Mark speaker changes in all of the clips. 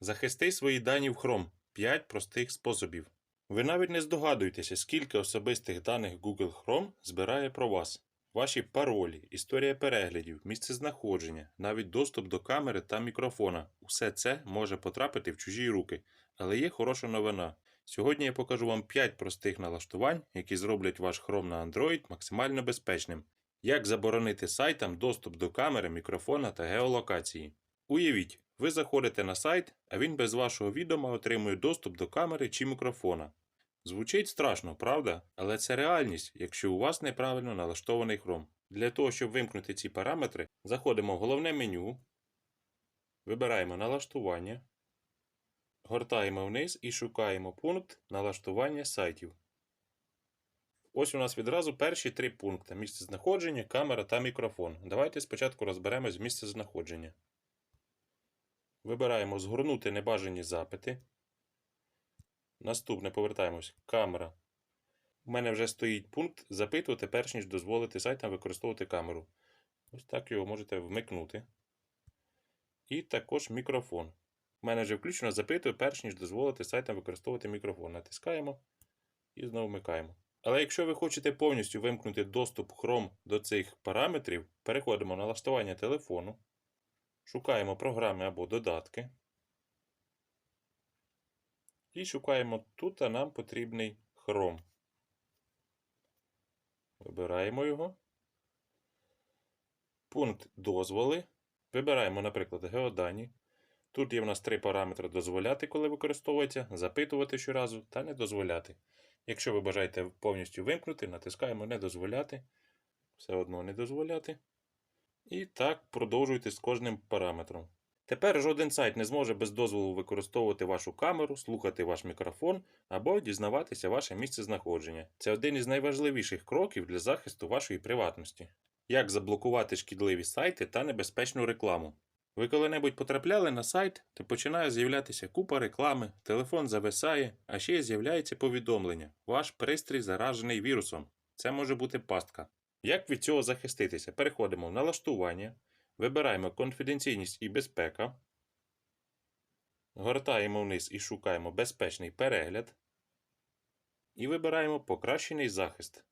Speaker 1: Захисти свої дані в Chrome. 5 простих способів. Ви навіть не здогадуєтеся, скільки особистих даних Google Chrome збирає про вас. Ваші паролі, історія переглядів, місце знаходження, навіть доступ до камери та мікрофона. Усе це може потрапити в чужі руки. Але є хороша новина. Сьогодні я покажу вам 5 простих налаштувань, які зроблять ваш Chrome на Android максимально безпечним. Як заборонити сайтам доступ до камери, мікрофона та геолокації. Уявіть, ви заходите на сайт, а він без вашого відома отримує доступ до камери чи мікрофона. Звучить страшно, правда? Але це реальність, якщо у вас неправильно налаштований Chrome. Для того, щоб вимкнути ці параметри, заходимо в головне меню, вибираємо налаштування, гортаємо вниз і шукаємо пункт налаштування сайтів. Ось у нас відразу перші три пункти: місце знаходження, камера та мікрофон. Давайте спочатку розберемось з місце знаходження. Вибираємо згорнути небажані запити. Наступне повертаємось. Камера. У мене вже стоїть пункт запитувати, перш ніж дозволити сайтам використовувати камеру. Ось так його можете вмикнути. І також мікрофон. У мене вже включено запитую, перш ніж дозволити сайтам використовувати мікрофон. Натискаємо і знову вмикаємо. Але якщо ви хочете повністю вимкнути доступ Chrome до цих параметрів, переходимо на налаштування телефону, шукаємо програми або додатки. І шукаємо тут, нам потрібний Chrome. Вибираємо його. Пункт дозволи. Вибираємо, наприклад, геодані. Тут є в нас три параметри дозволяти, коли використовується, запитувати щоразу та не дозволяти. Якщо ви бажаєте повністю вимкнути, натискаємо не дозволяти. Все одно не дозволяти. І так продовжуйте з кожним параметром. Тепер жоден сайт не зможе без дозволу використовувати вашу камеру, слухати ваш мікрофон або дізнаватися ваше місце знаходження. Це один із найважливіших кроків для захисту вашої приватності. Як заблокувати шкідливі сайти та небезпечну рекламу. Ви коли-небудь потрапляли на сайт, то починає з'являтися купа реклами, телефон зависає, а ще з'являється повідомлення: ваш пристрій заражений вірусом. Це може бути пастка. Як від цього захиститися? Переходимо в налаштування, вибираємо конфіденційність і безпека, гортаємо вниз і шукаємо безпечний перегляд. І вибираємо покращений захист.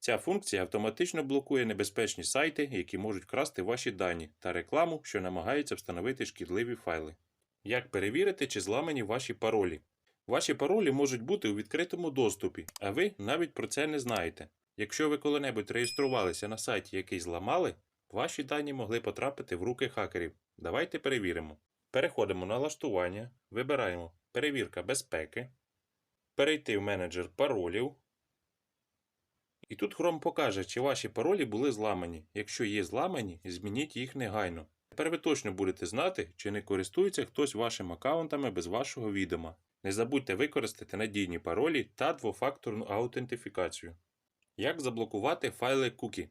Speaker 1: Ця функція автоматично блокує небезпечні сайти, які можуть красти ваші дані, та рекламу, що намагається встановити шкідливі файли. Як перевірити, чи зламані ваші паролі? Ваші паролі можуть бути у відкритому доступі, а ви навіть про це не знаєте. Якщо ви коли-небудь реєструвалися на сайті, який зламали, ваші дані могли потрапити в руки хакерів. Давайте перевіримо. Переходимо на налаштування, вибираємо Перевірка безпеки, перейти в менеджер паролів. І тут Chrome покаже, чи ваші паролі були зламані. Якщо є зламані, змініть їх негайно. Тепер ви точно будете знати, чи не користується хтось вашими аккаунтами без вашого відома. Не забудьте використати надійні паролі та двофакторну аутентифікацію. Як заблокувати файли кукі?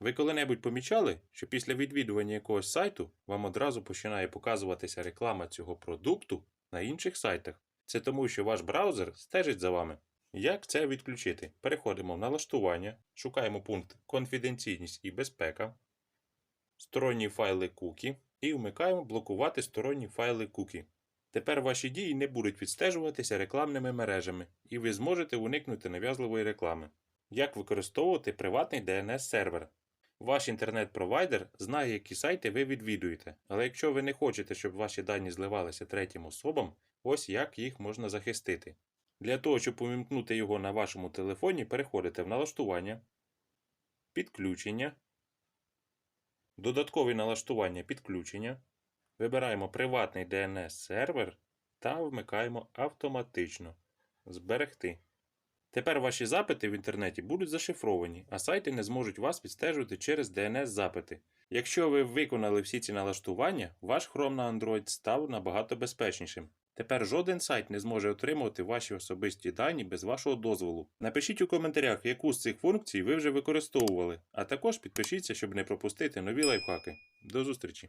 Speaker 1: Ви коли-небудь помічали, що після відвідування якогось сайту вам одразу починає показуватися реклама цього продукту на інших сайтах? Це тому, що ваш браузер стежить за вами. Як це відключити? Переходимо в налаштування, шукаємо пункт Конфіденційність і безпека, сторонні файли кукі і вмикаємо блокувати сторонні файли кукі. Тепер ваші дії не будуть відстежуватися рекламними мережами, і ви зможете уникнути нав'язливої реклами. Як використовувати приватний DNS-сервер? Ваш інтернет-провайдер знає, які сайти ви відвідуєте, але якщо ви не хочете, щоб ваші дані зливалися третім особам, ось як їх можна захистити. Для того, щоб увімкнути його на вашому телефоні, переходите в налаштування, підключення, додаткові налаштування підключення, вибираємо приватний DNS сервер та вмикаємо автоматично Зберегти. Тепер ваші запити в інтернеті будуть зашифровані, а сайти не зможуть вас відстежувати через DNS-запити. Якщо ви виконали всі ці налаштування, ваш Chrome на Android став набагато безпечнішим. Тепер жоден сайт не зможе отримувати ваші особисті дані без вашого дозволу. Напишіть у коментарях, яку з цих функцій ви вже використовували, а також підпишіться, щоб не пропустити нові лайфхаки. До зустрічі!